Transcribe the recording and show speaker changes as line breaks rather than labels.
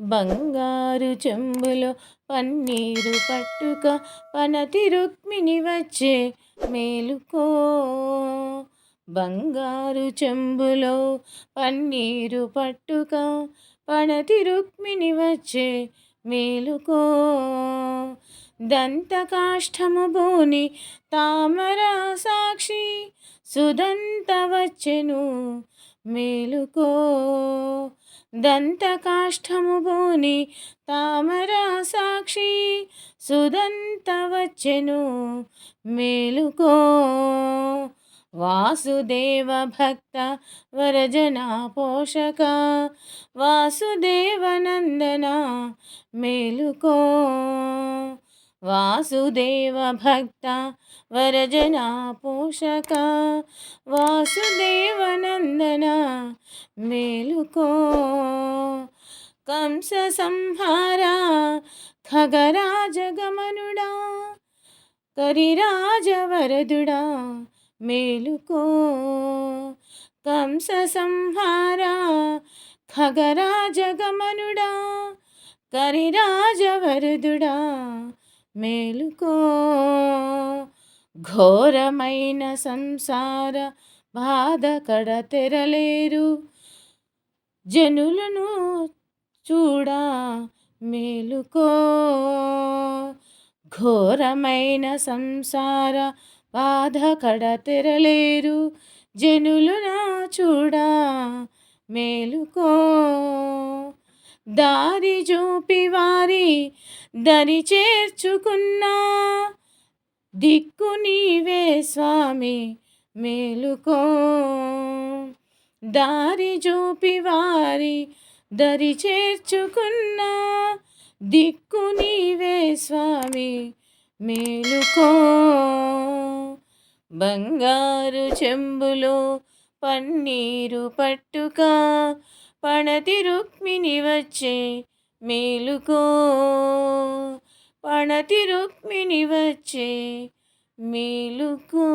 బంగారు చెంబులో పన్నీరు పట్టుక పనతి రుక్మిణి వచ్చే మేలుకో. బంగారు చెంబులో పన్నీరు పట్టుక పనతి రుక్మిణి వచ్చే మేలుకో. దంతకాష్టము బోని తామర సాక్షి సుదంత వచ్చెను మేలుకో. దంతకాష్టము భూని తామర సాక్షి సుదంత వచ్చెను మేలుకో. వాసుదేవ భక్త వరజన పోషక వాసుదేవనందన మేలుకో. వాసుదేవ భక్త వరజన పోషక వాసుదేవ మేలుకో. కంస సంహార ఖగరాజగమనుడా కరిరాజవరదుడా మేలుకో. కంస సంహార ఖగరాజగమనుడా కరిరాజవరదుడా మేలుకో. ఘోరమైన సంసార బాధ కడ తెరలేరు జనులను చూడా మేలుకో. ఘోరమైన సంసార బాధ కడతెరలేరు జనులున చూడా మేలుకో. దారి చూపి వారి దరి చేర్చుకున్నా. దిక్కు నీవే స్వామి మేలుకో. దారి చూపి వారి దరి చేర్చుకున్నా దిక్కు నీవే స్వామి మేలుకో. బంగారు చెంబులో పన్నీరు పట్టుక పణతి రుక్మిణి వచ్చే మేలుకో. పణతి రుక్మిణి వచ్చే మేలుకో.